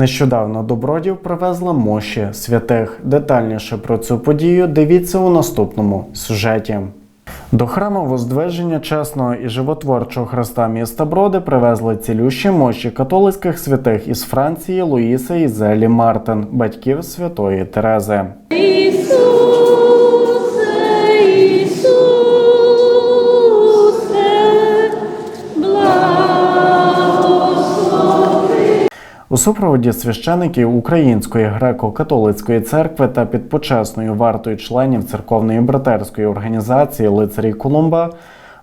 Нещодавно добродів привезла мощі святих. Детальніше про цю подію дивіться у наступному сюжеті. До храму Воздвиження чесного і животворчого Христа міста Броди привезли цілющі мощі католицьких святих із Франції Луїса і Зелі Мартин, батьків святої Терези. У супроводі священиків Української греко-католицької церкви та під почесною вартою членів церковної братерської організації лицарі Колумба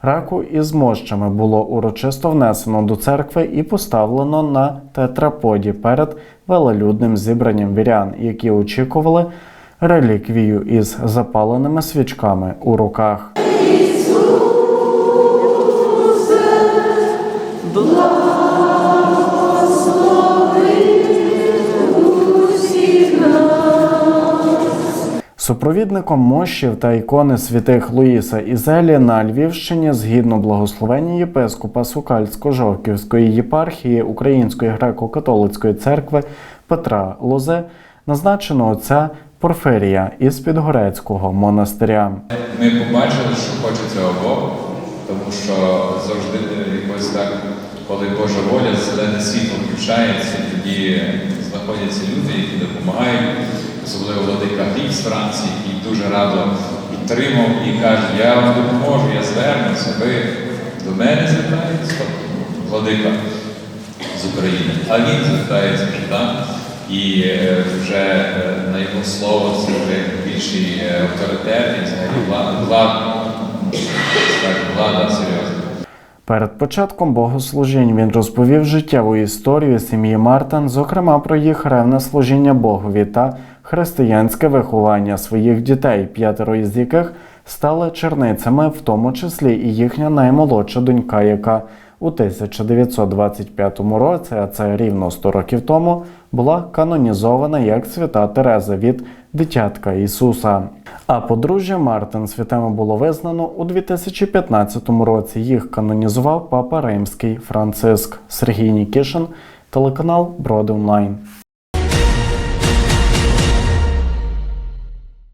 раку із мощами було урочисто внесено до церкви і поставлено на тетраподі перед велелюдним зібранням вірян, які очікували реліквію із запаленими свічками у руках. Супровідником мощів та ікони святих Луїса і Зелі на Львівщині, згідно благословення єпископа Сукальсько-Жовківської єпархії Української греко-католицької церкви Петра Лозе, назначено отця Порфирія із Підгорецького монастиря. Ми побачили, що хоче цього Бог, тому що завжди якось так, коли Божа воля, зелене світло включається, тоді знаходяться люди, які допомагають, особливо владика Гліб з Франції, який дуже радо підтримав і каже, я вам допоможу, я звернуся, ви до мене звертаєтесь, владика з України. А він звертається вже там, і е, вже е, на його слово це вже більший е, авторитет, і взагалі влада, влада, влада серйозна. Перед початком богослужінь він розповів життєву історію сім'ї Мартин, зокрема про їх ревне служіння Богові та християнське виховання своїх дітей, п'ятеро із яких стали черницями, в тому числі і їхня наймолодша донька, яка у 1925 році, а це рівно 100 років тому, була канонізована як свята Тереза від дитятка Ісуса. А подружжя Мартин святами було визнано у 2015 році. Їх канонізував папа Римський Франциск Сергій Нікішин, телеканал Броди Онлайн.